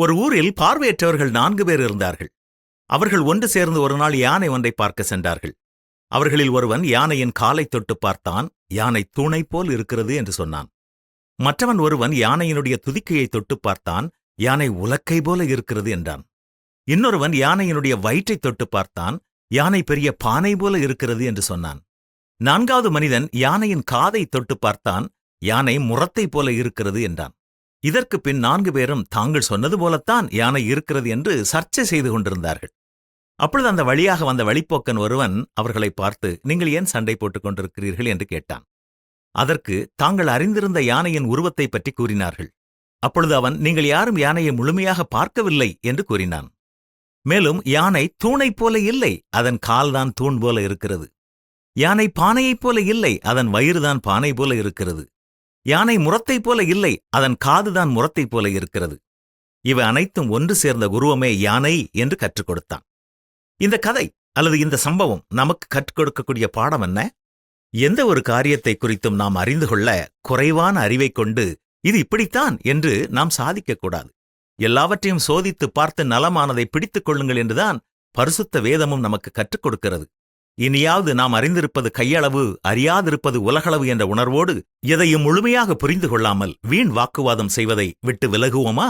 ஒரு ஊரில் பார்வையற்றவர்கள் நான்கு பேர் இருந்தார்கள். அவர்கள் ஒன்று சேர்ந்து ஒரு நாள் யானை ஒன்றை பார்க்க சென்றார்கள். அவர்களில் ஒருவன் யானையின் காலை தொட்டு பார்த்தான் யானை தூணை போல் இருக்கிறது என்று சொன்னான். மற்றவன் ஒருவன் யானையினுடைய துதிக்கையை தொட்டு பார்த்தான் யானை உலக்கை போல இருக்கிறது என்றான். இன்னொருவன் யானையினுடைய வயிற்றை தொட்டு பார்த்தான் யானை பெரிய பானை போல இருக்கிறது என்று சொன்னான். நான்காவது மனிதன் யானையின் காதை தொட்டு பார்த்தான் யானை முரத்தை போல இருக்கிறது என்றான். இதற்கு பின் நான்கு பேரும் தாங்கள் சொன்னது போலத்தான் யானை இருக்கிறது என்று சர்ச்சை செய்து கொண்டிருந்தார்கள். அப்பொழுது அந்த வழியாக வந்த வழிப்போக்கன் ஒருவன் அவர்களை பார்த்து நீங்கள் ஏன் சண்டை போட்டுக் கொண்டிருக்கிறீர்கள்? என்று கேட்டான். அதற்கு தாங்கள் அறிந்திருந்த யானையின் உருவத்தை பற்றி கூறினார்கள். அப்பொழுது அவன் நீங்கள் யாரும் யானையை முழுமையாக பார்க்கவில்லை என்று கூறினான். மேலும் யானை தூணைப் போல இல்லை அதன் கால்தான் தூண் போல இருக்கிறது. யானை பானையைப் போல இல்லை அதன் வயிறுதான் பானை போல இருக்கிறது. யானை முரத்தைப் போல இல்லை அதன் காதுதான் முரத்தைப் போல இருக்கிறது. இவை அனைத்தும் ஒன்று சேர்ந்த உருவமே யானை என்று கற்றுக் கொடுத்தான். இந்த கதை அல்லது இந்த சம்பவம் நமக்கு கற்றுக் கொடுக்கக்கூடிய பாடம் என்ன? எந்த ஒரு காரியத்தை குறித்தும் நாம் அறிந்து கொள்ள குறைவான அறிவைக் கொண்டு இது இப்படித்தான் என்று நாம் சாதிக்கக்கூடாது எல்லாவற்றையும் சோதித்து பார்த்து நலமானதை பிடித்துக் கொள்ளுங்கள் என்றுதான் பரிசுத்த வேதமும் நமக்கு கற்றுக் கொடுக்கிறது. இனியாவது நாம் அறிந்திருப்பது கையளவு அறியாதிருப்பது உலகளவு என்ற உணர்வோடு எதையும் முழுமையாக புரிந்து கொள்ளாமல் வீண் வாக்குவாதம் செய்வதை விட்டு விலகுவோமா?